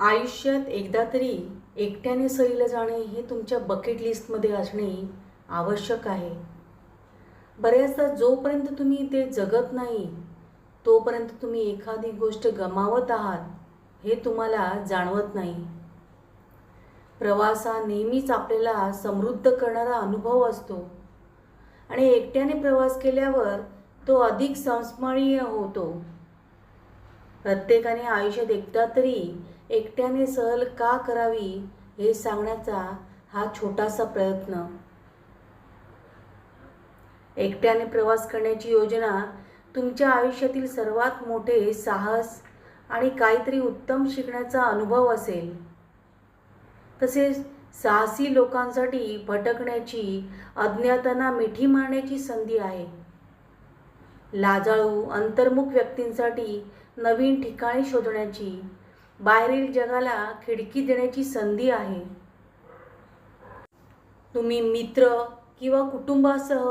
आयुष्यात एकदा तरी एकट्याने सहलीला जाणे हे तुमच्या बकेट लिस्टमध्ये असणे आवश्यक आहे. बऱ्याचदा जोपर्यंत तुम्ही ते जगत नाही तोपर्यंत तुम्ही एखादी गोष्ट गमावत आहात हे तुम्हाला जाणवत नाही. प्रवास हा नेहमीच आपल्याला समृद्ध करणारा अनुभव असतो. आणि एकट्याने प्रवास केल्यावर तो अधिक संस्मरणीय होतो. प्रत्येकाने आयुष्यात एकदा तरी एकट्याने सहल का करावी हे सांगण्याचा हा छोटासा प्रयत्न. एकट्याने प्रवास करण्याची योजना तुमच्या आयुष्यातील सर्वात मोठे साहस आणि काहीतरी उत्तम शिकण्याचा अनुभव असेल. तसेच साहसी लोकांसाठी भटकण्याची अज्ञातांना मिठी मारण्याची संधी आहे. लाजाळू अंतर्मुख व्यक्तींसाठी नवीन ठिकाणे शोधण्याची बाहेरील जगाला खिडकी देण्याची संधी आहे. तुम्ही मित्र किंवा कुटुंबासह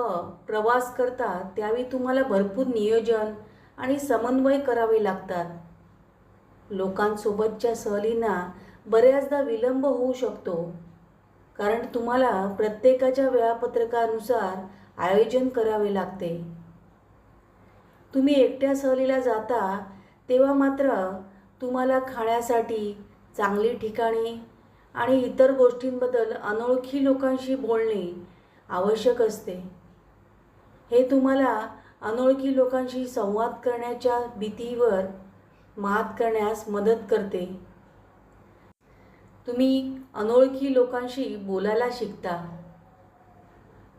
प्रवास करता त्यावेळी तुम्हाला भरपूर नियोजन आणि समन्वय करावे लागतात. लोकांसोबतच्या सहलींना बऱ्याचदा विलंब होऊ शकतो कारण तुम्हाला प्रत्येकाच्या वेळापत्रकानुसार आयोजन करावे लागते. तुम्ही एकट्या सहलीला जाता तेव्हा मात्र तुम्हाला खाण्यासाठी चांगली ठिकाणे आणि इतर गोष्टींबद्दल अनोळखी लोकांशी बोलणे आवश्यक असते. हे तुम्हाला अनोळखी लोकांशी संवाद करण्याच्या भीतीवर मात करण्यास मदत करते. तुम्ही अनोळखी लोकांशी बोलायला शिकता.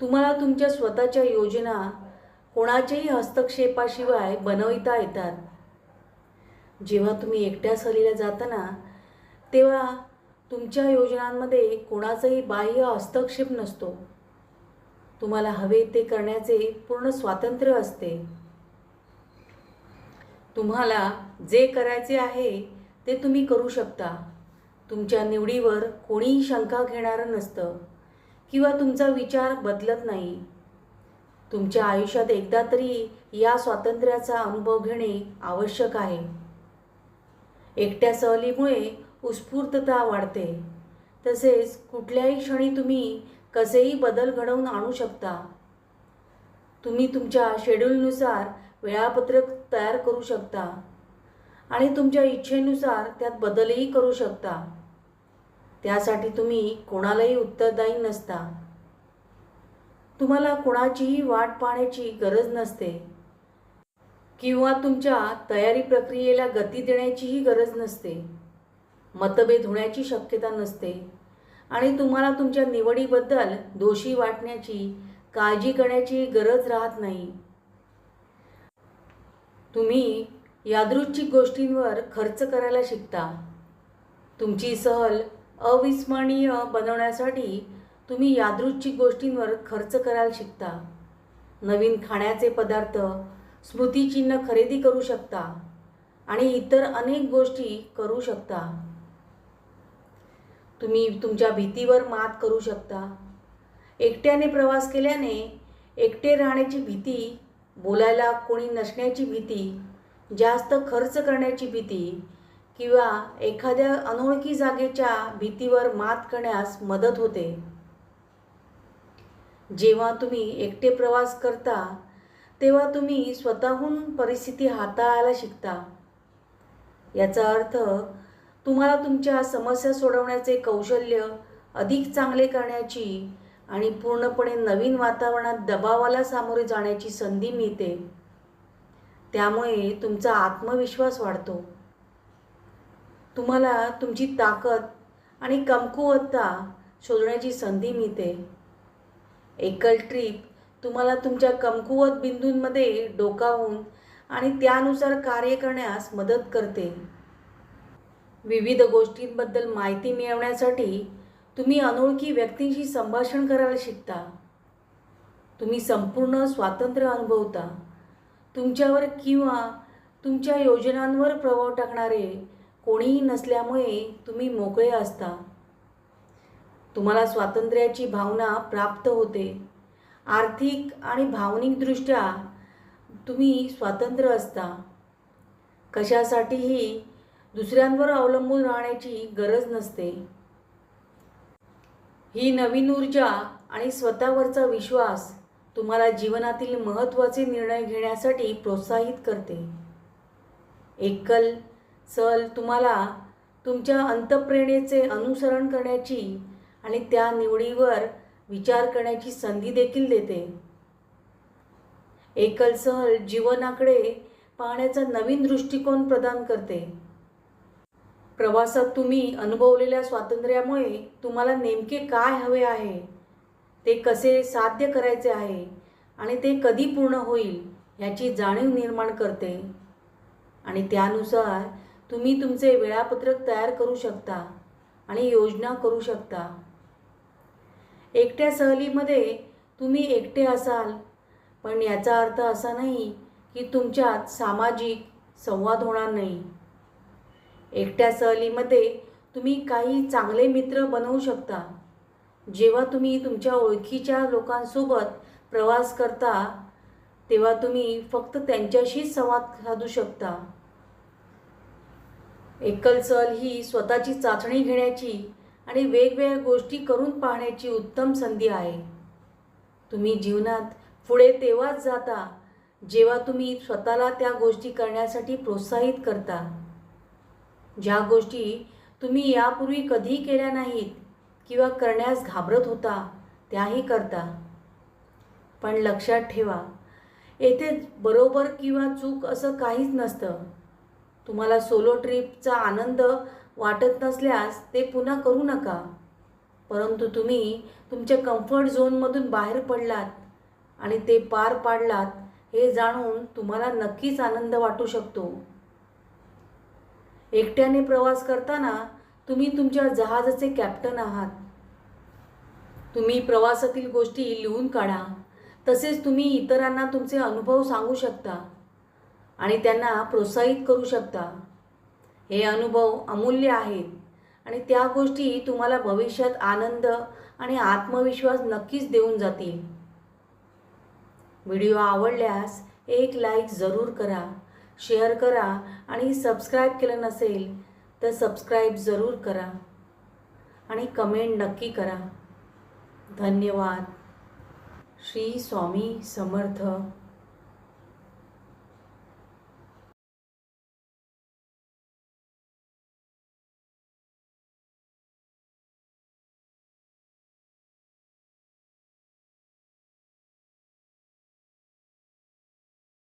तुम्हाला तुमच्या स्वतःच्या योजना कोणाच्याही हस्तक्षेपाशिवाय बनविता येतात. जेव्हा तुम्ही एकट्या सहलीला जाताना तेव्हा तुमच्या योजनांमध्ये कोणाचाही बाह्य हस्तक्षेप नसतो. तुम्हाला हवे ते करण्याचे पूर्ण स्वातंत्र्य असते. तुम्हाला जे करायचे आहे ते तुम्ही करू शकता. तुमच्या निवडीवर कोणीही शंका घेणारं नसतं किंवा तुमचा विचार बदलत नाही. तुमच्या आयुष्यात एकदा तरी या स्वातंत्र्याचा अनुभव घेणे आवश्यक आहे. एकट्या सहलीमुळे उत्स्फूर्तता वाढते. तसेच कुठल्याही क्षणी तुम्ही कसेही बदल घडवून आणू शकता. तुम्ही तुमच्या शेड्यूलनुसार वेळापत्रक तयार करू शकता. आणि तुमच्या इच्छेनुसार त्यात बदलही करू शकता. त्यासाठी तुम्ही कोणालाही उत्तरदायी नसता. तुम्हाला कोणाचीही वाट पाहण्याची गरज नसते. किंवा तुमच्या तयारी प्रक्रियेला गती देण्याचीही गरज नसते. मतभेद होण्याची शक्यता नसते. आणि तुम्हाला तुमच्या निवडीबद्दल दोषी वाटण्याची काळजी करण्याची गरज राहत नाही. तुम्ही यादृच्छिक गोष्टींवर खर्च करायला शिकता. तुमची सहल अविस्मरणीय बनवण्यासाठी तुम्ही यादृच्छिक गोष्टींवर खर्च करायला शिकता. नवीन खाण्याचे पदार्थ स्मृतिचिन्ह खरेदी करू शकता आणि इतर अनेक गोष्टी करू शकता. तुम्ही तुमच्या भीतीवर मात करू शकता. एकट्याने प्रवास केल्याने एकटे राहण्याची भीती बोलायला कोणी नसण्याची भीती जास्त खर्च करण्याची भीती किंवा एखाद्या अनोळखी जागेच्या भीतीवर मात करण्यास मदत होते. जेव्हा तुम्ही एकटे प्रवास करता तेव्हा तुम्ही स्वतःहून परिस्थिती हाताळायला शिकता. याचा अर्थ तुम्हाला तुमच्या समस्या सोडवण्याचे कौशल्य अधिक चांगले करण्याची आणि पूर्णपणे नवीन वातावरणात दबावाला सामोरे जाण्याची संधी मिळते. त्यामुळे तुमचा आत्मविश्वास वाढतो. तुम्हाला तुमची ताकद आणि कमकुवत्ता शोधण्याची संधी मिळते. एकल ट्रीप तुम्हाला तुमच्या कमकुवत बिंदूंमध्ये डोकावून आणि त्यानुसार कार्य करण्यास मदत करते. विविध गोष्टींबद्दल माहिती मिळवण्यासाठी तुम्ही अनोळखी व्यक्तींशी संभाषण करायला शिकता. तुम्ही संपूर्ण स्वातंत्र्य अनुभवता. तुमच्यावर किंवा तुमच्या योजनांवर प्रभाव टाकणारे कोणीही नसल्यामुळे तुम्ही मोकळे असता. तुम्हाला स्वातंत्र्याची भावना प्राप्त होते. आर्थिक आणि भावनिकदृष्ट्या तुम्ही स्वातंत्र्य असता. कशासाठीही दुसऱ्यांवर अवलंबून राहण्याची गरज नसते. ही नवीन ऊर्जा आणि स्वतःवरचा विश्वास तुम्हाला जीवनातील महत्त्वाचे निर्णय घेण्यासाठी प्रोत्साहित करते. एकल सल तुम्हाला तुमच्या अंतप्रेरणेचे अनुसरण करण्याची आणि त्या निवडीवर विचार करण्याची संधी देखील देते. एकल सहल जीवनाकडे पाहण्याचा नवीन दृष्टिकोन प्रदान करते. प्रवासात तुम्ही अनुभवलेल्या स्वातंत्र्यामुळे तुम्हाला नेमके काय हवे आहे? ते कसे साध्य करायचे आहे? आणि ते कधी पूर्ण होईल याची जाणीव निर्माण करते. आणि त्यानुसार तुम्ही तुमचे वेळापत्रक तयार करू शकता आणि योजना करू शकता. एकट्या सहलीमध्ये तुम्ही एकटे असाल. पण याचा अर्थ असा नाही की तुमच्यात सामाजिक संवाद होणार नाही. एकट्या सहलीमध्ये तुम्ही काही चांगले मित्र बनवू शकता. जेव्हा तुम्ही तुमच्या ओळखीच्या लोकांसोबत प्रवास करता तेव्हा तुम्ही फक्त त्यांच्याशीच संवाद साधू शकता. एकल सहल ही स्वतःची चाचणी घेण्याची आणि वेगवेगळ्या गोष्टी करून पाहण्याची उत्तम संधी आहे. तुम्ही जीवनात पुढे तेव्हाच जाता जेव्हा तुम्ही स्वतःला त्या गोष्टी करण्यासाठी प्रोत्साहित करता. ज्या गोष्टी तुम्ही यापूर्वी कधी केल्या नाहीत किंवा करण्यास घाबरत होता त्याही करता. पण लक्षात ठेवा येथे बरोबर किंवा चूक असं काहीच नसतं. तुम्हाला सोलो ट्रिपचा आनंद वाटत नसल्यास ते पुन्हा करू नका. परंतु तुम्ही तुमच्या कम्फर्ट झोनमधून बाहेर पडलात आणि ते पार पाडलात हे जाणून तुम्हाला नक्कीच आनंद वाटू शकतो. एकट्याने प्रवास करताना तुम्ही तुमच्या जहाजाचे कॅप्टन आहात. तुम्ही प्रवासातील गोष्टी लिहून काढा. तसेच तुम्ही इतरांना तुमचे अनुभव सांगू शकता आणि त्यांना प्रोत्साहित करू शकता. हे अनुभव अमूल्य आहेत. आणि त्या गोष्टी तुम्हाला भविष्यात आनंद आणि आत्मविश्वास नक्कीच देऊन जातील. व्हिडिओ आवडल्यास एक लाईक जरूर करा शेअर करा आणि सबस्क्राईब केलं नसेल तर सबस्क्राईब जरूर करा आणि कमेंट नक्की करा. धन्यवाद. श्री स्वामी समर्थ.